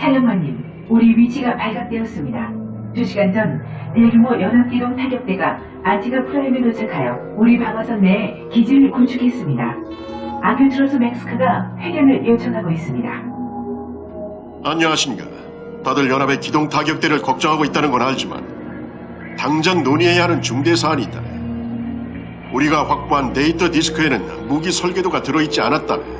사령관님, 우리 위치가 발각되었습니다. 두 시간 전 대규모 연합기동 타격대가 아티가 프라임에 도착하여 우리 방어선 내에 기지를 구축했습니다. 아큐트로스 맥스크가 회견을 요청하고 있습니다. 안녕하십니까. 다들 연합의 기동 타격대를 걱정하고 있다는 건 알지만 당장 논의해야 하는 중대 사안이 있다네. 우리가 확보한 데이터 디스크에는 무기 설계도가 들어있지 않았다네.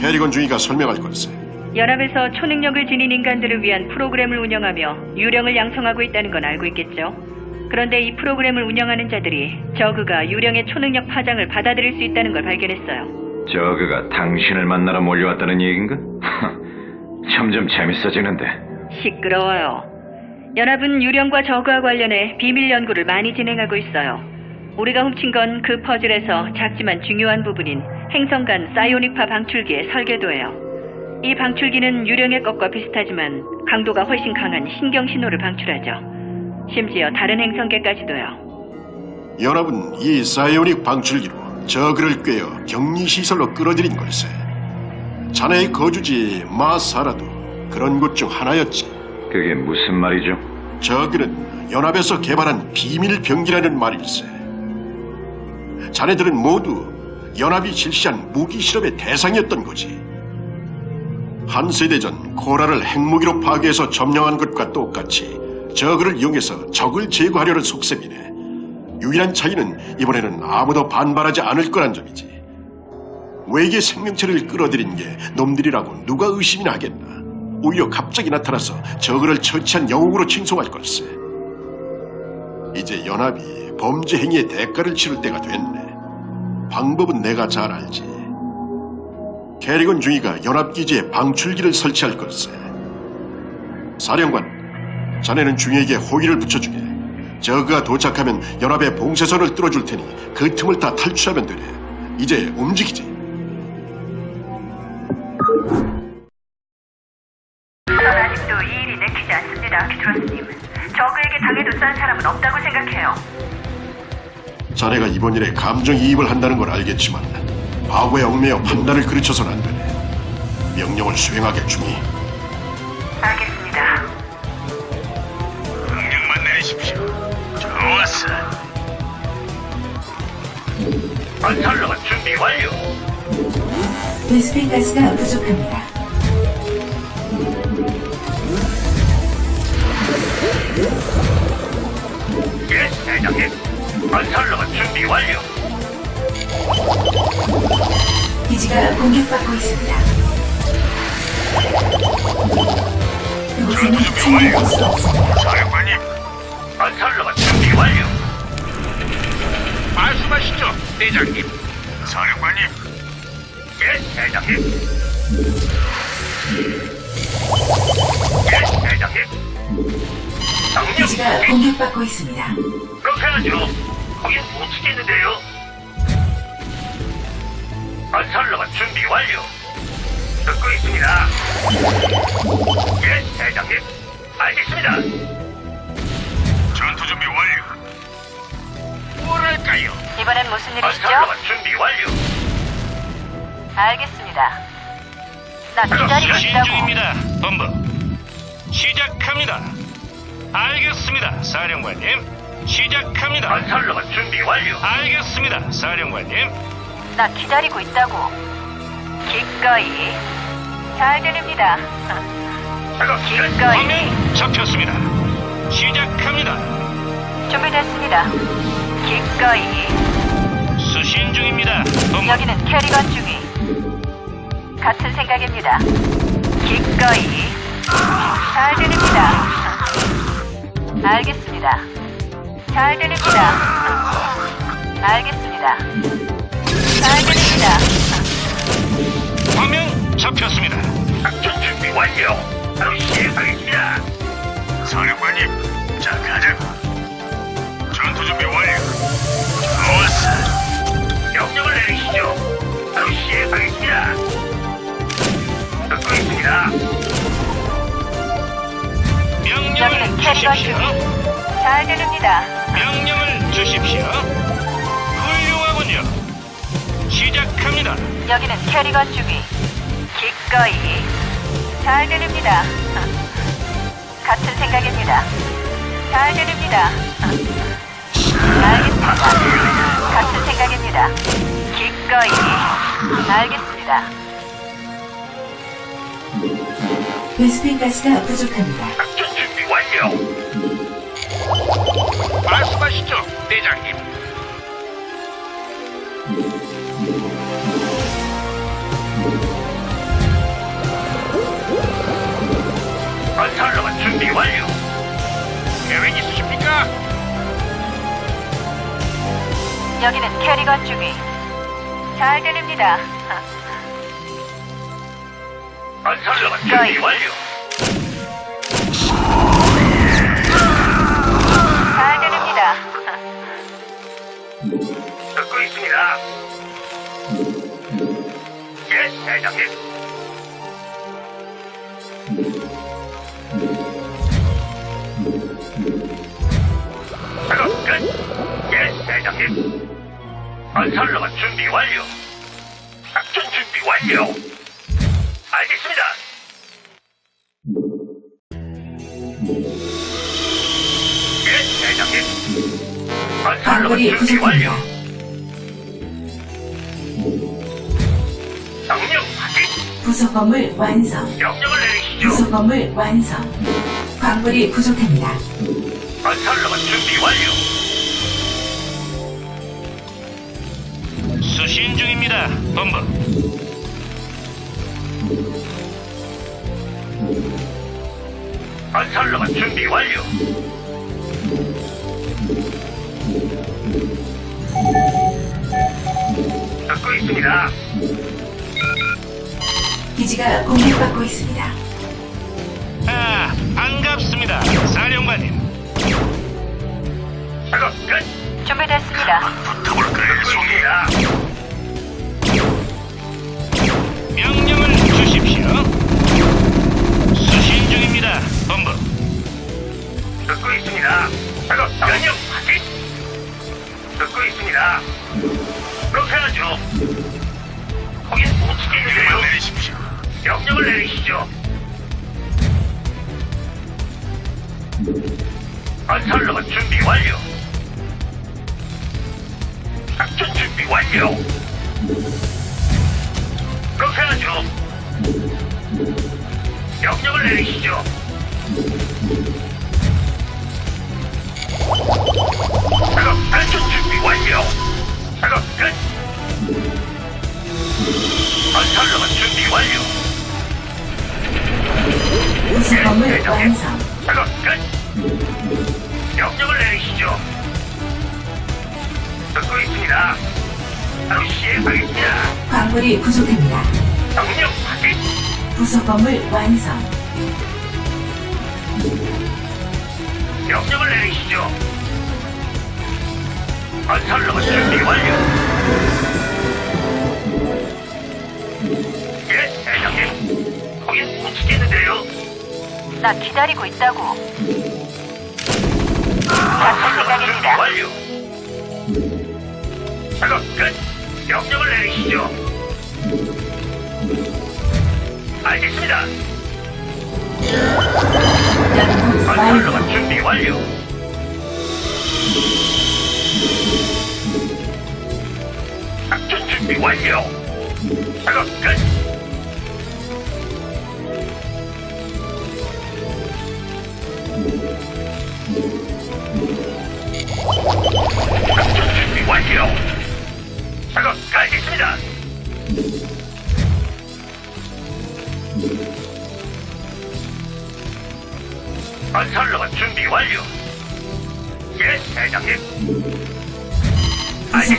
캐리건 중위가 설명할 걸세. 연합에서 초능력을 지닌 인간들을 위한 프로그램을 운영하며 유령을 양성하고 있다는 건 알고 있겠죠. 그런데 이 프로그램을 운영하는 자들이 저그가 유령의 초능력 파장을 받아들일 수 있다는 걸 발견했어요. 저그가 당신을 만나러 몰려왔다는 얘긴가? 점점 재밌어지는데. 시끄러워요. 연합은 유령과 저그와 관련해 비밀 연구를 많이 진행하고 있어요. 우리가 훔친 건 그 퍼즐에서 작지만 중요한 부분인 행성 간 사이오닉파 방출기의 설계도예요. 이 방출기는 유령의 것과 비슷하지만 강도가 훨씬 강한 신경 신호를 방출하죠. 심지어 다른 행성계까지도요. 연합은 이 사이오닉 방출기로 저그를 꿰어 격리시설로 끌어들인 걸세. 자네의 거주지 마사라도 그런 곳 중 하나였지. 그게 무슨 말이죠? 저그는 연합에서 개발한 비밀 병기라는 말일세. 자네들은 모두 연합이 실시한 무기 실험의 대상이었던 거지. 한 세대 전 코라를 핵무기로 파괴해서 점령한 것과 똑같이 저그를 이용해서 적을 제거하려는 속셈이네. 유일한 차이는 이번에는 아무도 반발하지 않을 거란 점이지. 외계 생명체를 끌어들인 게 놈들이라고 누가 의심이나 하겠나. 오히려 갑자기 나타나서 저그를 처치한 영웅으로 칭송할 걸세. 이제 연합이 범죄 행위의 대가를 치를 때가 됐네. 방법은 내가 잘 알지. 캐리건 중위가 연합기지에 방출기를 설치할 걸세. 사령관, 자네는 중위에게 호의를 붙여주게. 저그가 도착하면 연합의 봉쇄선을 뚫어줄 테니 그 틈을 다 탈출하면 되네. 이제 움직이지. 자네가 이번 일에 감정이입을 한다는 걸 알겠지만 과거에 얽매여 판단을 그르쳐서는 안 되네. 명령을 수행하게 중이. 알겠습니다. 명령만 내리십시오. 좋았어. 건설로가 준비 완료. 베스핀 가스가 부족합니다. 공격받고 있습니다. 그곳에는 침입할 수 없습니다. 사령관님. 건설로가 준비 완료. 말씀하시죠, 대장님. 사령관님. 예, 대장님. 예, 대장님. 기지가 공격받고 있습니다. 그렇게 하죠. 거긴 못 치겠는데요. 건설로가 준비 완료. 듣고 있습니다. 예, 대장님. 알겠습니다. 전투 준비 완료. 뭐랄까요? 이번엔 무슨 일이시죠? 건설로가 준비 완료. 알겠습니다. 나 기다리고 있다고. 중입니다, 본부. 시작합니다. 알겠습니다, 사령관님. 시작합니다. 건설로가 준비 완료. 알겠습니다, 사령관님. 나 기다리고 있다고. 기꺼이. 잘 들립니다. 기꺼이. 화면 잡혔습니다. 시작합니다. 준비됐습니다. 기꺼이. 수신 중입니다. 본부. 여기는 캐리건 중위. 같은 생각입니다. 기꺼이. 잘 들립니다. 알겠습니다. 잘 들립니다. 알겠습니다. 잘 들립니다. 화면 잡혔습니다. 작전 준비 완료. 바로 시행하겠습니다. 사령관님, 자 가자고. 전투 준비 완료. 좋았어. 명령을 내리시죠. 바로 시행하겠습니다. 듣고 있습니다. 명령을 캐리건 주십시오. 잘 들립니다. 명령을 주십시오. 시작합니다. 여기는 캐리건 중위. 기꺼이. 잘 들립니다. 같은 생각입니다. 잘 들립니다. 알겠습니다. 같은 생각입니다. 기꺼이. 알겠습니다. 베스핀 가스가 부족합니다. 작전 준비 완료. 말씀하시죠, 대장님. 건설로만 준비 완료. 계획 있으십니까? 여기는 캐리건 중위. 잘 들립니다. 건설로만 준비 완료. 완료. 작전 준비 완료. 알겠습니다. 예, 대장님. 건설로만 광물이 준비 완료. 부족합니다. 명령 확인. 부속 건물 완성. 명령을 내리시죠. 부속 건물 완성. 광물이 부족합니다. 건설로만 준비 완료. 중입니다, 본부. 건설로만 준비 완료. 듣고 있습니다. 기지가 공격받고 있습니다. 아, 반갑습니다, 사령관님. 작업 끝. 준비됐습니다. 붙어볼까요, 송이야? 듣고 있습니다. 작업 명령 확인. 듣고 있습니다. 그렇게 하죠. 거긴 못치겠는데요 내리십시오. 명령을 내리시죠. 건설로만 준비 완료. 작전 준비 완료. 그렇게 하죠. 명령을 내리시죠. 작업 준비 완료. 작업 끝. 건설로만 준비 완료. 건물 완성. 작업 끝. 명령을 내리시죠. 듣고 있습니다. 바로 시행하겠습니다. 광물이 부족합니다. 명령 확인. 부속 건물 완성. 명령을 내리시죠. 건설로만 준비 완료. 예, 대장님. 거긴 못 치겠는데요. 나 기다리고 있다고. 준비 생각입니다. 완료. 작업 끝. 명령을 내리시죠. 알겠습니다. 건설로만 준비 완료. 준비 완료. 작업 끝. 작전 준비 완료. 작업 알겠습니다. 건설로만 준비 완료. 예, 대장님.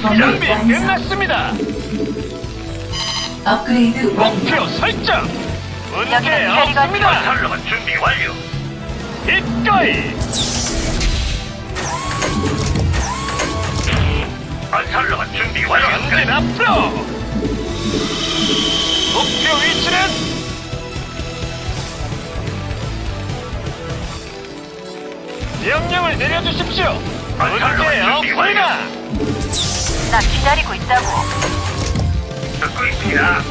건물. 완성. 끝났습니다. 업그레이드 완료. 목표 설정. 문제 여기는 없습니다. 건설로만 준비 완료. 기꺼이. 건설로만 준비 완료. 전진 앞으로. 목표 위치는 명령을 내려주십시오. 문제 없습니다. 나 기다리고 있다고. 듣고 있습니다.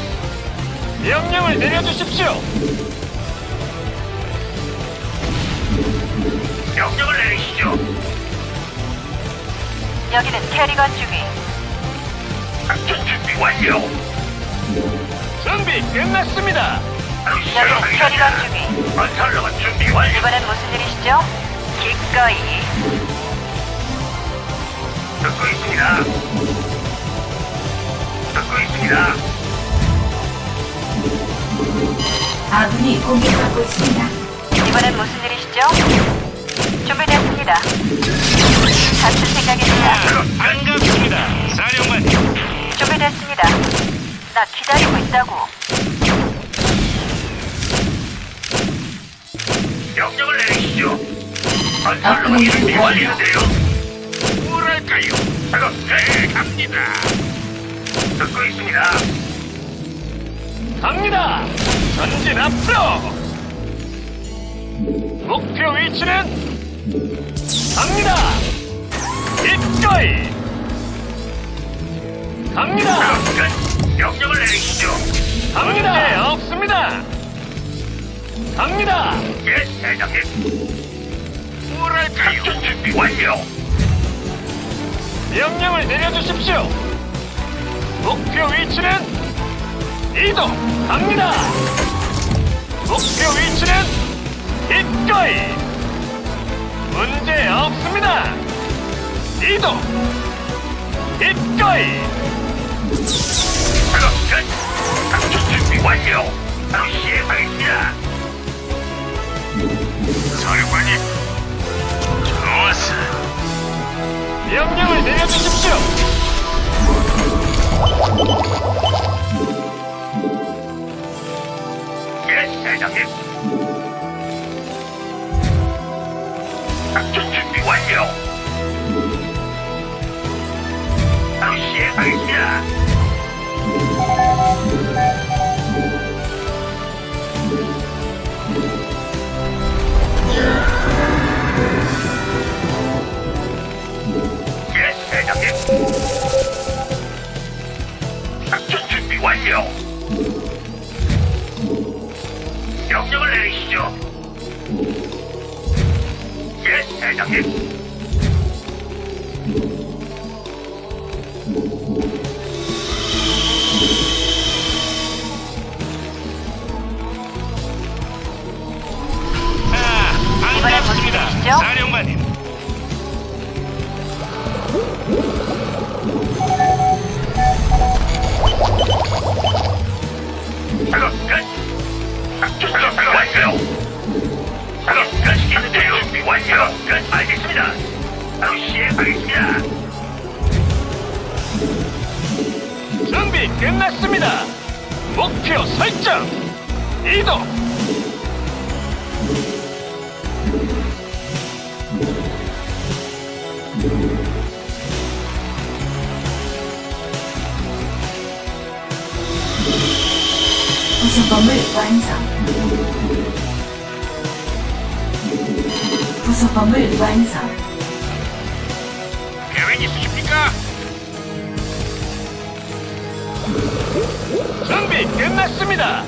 명령을 내려주십시오. 명령을 내리시죠. 여기는 캐리건 중위. 작전 준비 완료. 준비 끝났습니다. 여기는 캐리건. 중위. 건설로만 준비 완료. 이번엔 무슨 일이시죠? 기꺼이. 듣고 있습니다. 듣고 있습니다. 아군이 공격받고 있습니다. 이번엔 무슨 일이시죠? 준비됐습니다. 같은 생각입니다. 반갑습니다. 사령관. 준비됐습니다. 나 기다리고 있다고. 명령을 내리시죠. 건설로만 업그레이드 준비 완료. 완료인데요. 뭐랄까요? 작업 네 갑니다. 듣고 있습니다. 갑니다. 전진 앞으로. 목표 위치는 갑니다. 기꺼이. 갑니다. 작업 끝. 명령을 내리시죠. 갑니다. 없습니다. 갑니다. 예, 대장님. 뭐랄까요? 작전 준비 완료. 명령을 내려주십시오. 목표 위치는 이동 갑니다. 목표 위치는 기꺼이 문제 없습니다. 이동 기꺼이 예, 대장님. 작전 준비 완료. 바로 시행하겠습니다. 대장님. 무슨 일이시죠? 사령관님. 작업 끝. 작전 준비 완료. 작업 끝. 준비 완료. 끝. 알겠습니다. 바로 시행하겠습니다. 준비 끝났습니다. 목표 설정. 이동. 부속범을 완성. 부속범을 완성. 계획 있으십니까? 준비 끝났습니다.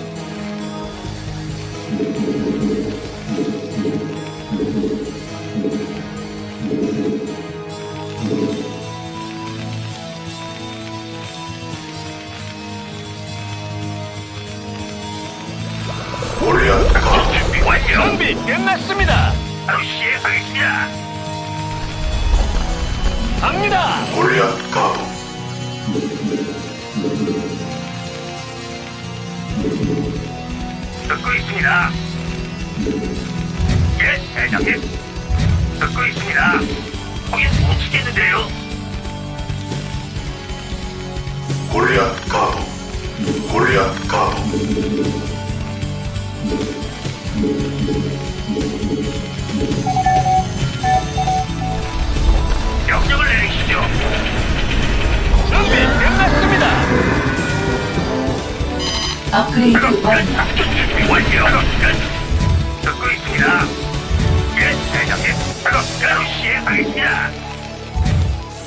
듣고 있습니다. 거긴 못 치겠는데요. 골리앗 가도 골리앗 가도 명령을 내리시죠. 준비 끝났습니다. 업그레이드. 완료. 끝. 듣고 있습니다. 명령님, 작업 그럼 하시냐?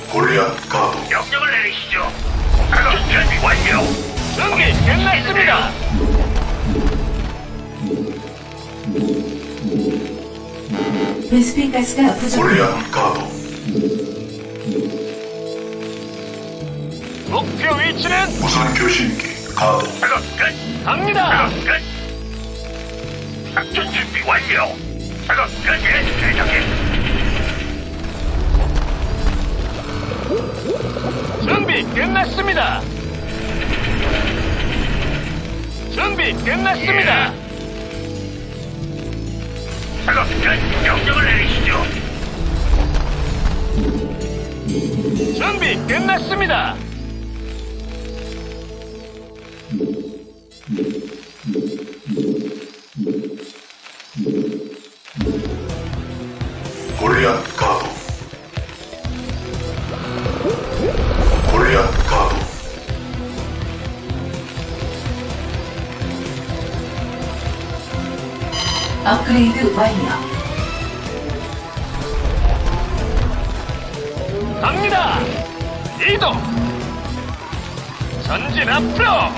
골리앗 가도 명령을 내리시죠. 작업 준비 완료. 준비 끝났습니다. 베스핀 가스가 골리앗 가도 목표 위치는 무선 교신기 가도 작업 끝. 갑니다. 작업 끝. 작전 준비 완료. 작업 끝. 예, 대장님. 준비 끝났습니다. 준비 끝났습니다. 작업 끝. 명령을 내리시죠. 준비 끝났습니다. 업그레이드 완료. 갑니다. 이동. 전진 앞으로.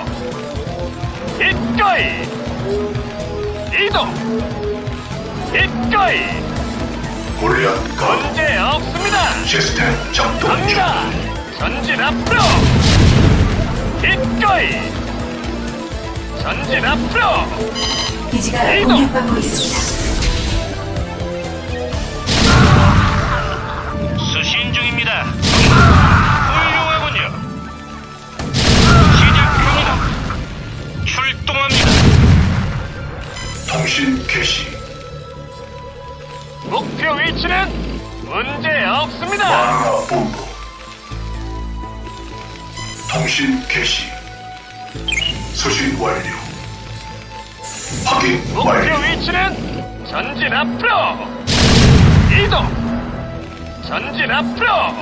기꺼이. 이동. 기꺼이. 골리앗 가도 문제 없습니다. 시스템 작동 중 갑니다. 전진 앞으로. 기꺼이. 전진 앞으로. 기지가. 공격받고 있습니다. 수신 중입니다. 훌륭하군요. 시작합니다. 출동합니다. 통신 개시 목표 위치는 문제 없습니다. 마누라 본부 통신 개시 수신 완료 확인 목표 완료. 위치는 전진 앞으로. 이동. 전진 앞으로.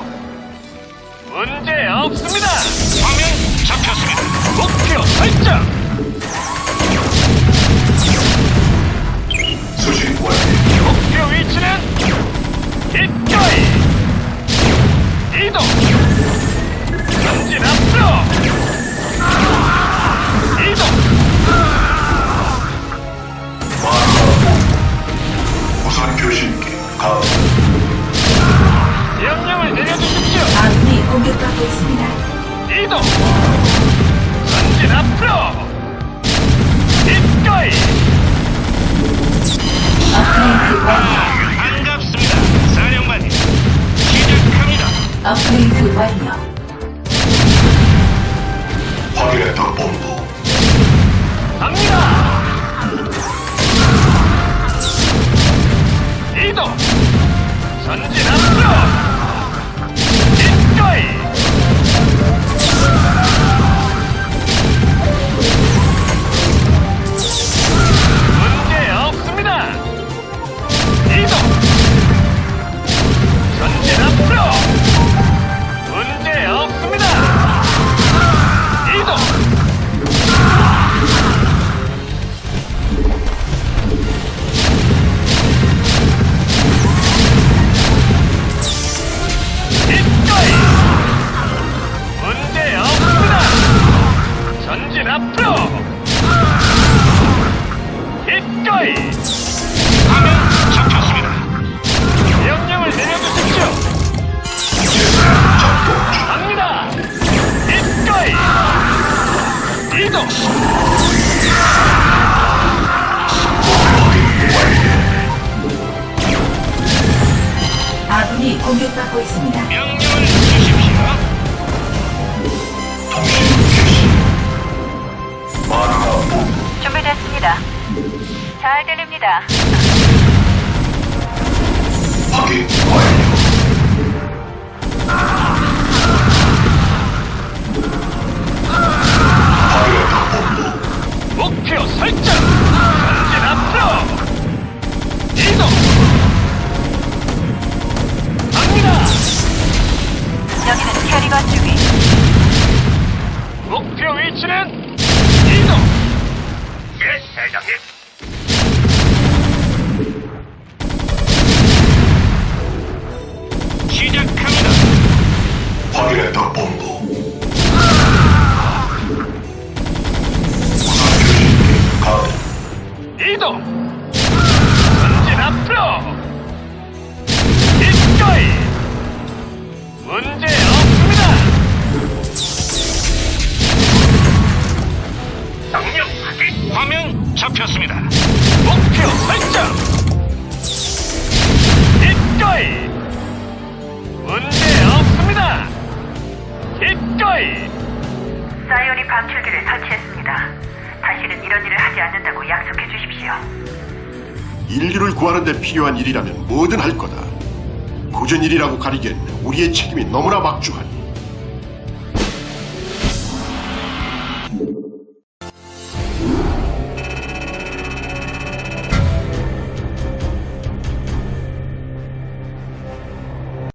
문제 없습니다. 화면 잡혔습니다. 목표 설정. 수신 완료. 목표 위치는 기꺼이. 이동. 전진 앞으로 교신기 가도 명령을 내려주십시오 아군이 공격받고 있습니다. 이동 전진 앞으로 기꺼이 업그레이드 완료. 반갑습니다. 사령관님. 시작합니다. 업그레이드 완료. 확인했다 본부 갑니다. 이동. 전진 앞으로. 목표 잡혔습니다. 목표 설정. 기꺼이. 문제 없습니다. 기꺼이. 사이오닉 방출기를 설치했습니다. 다시는 이런 일을 하지 않는다고 약속해 주십시오. 인류를 구하는 데 필요한 일이라면 뭐든 할 거다. 고전 일이라고 가리기엔 우리의 책임이 너무나 막중하니.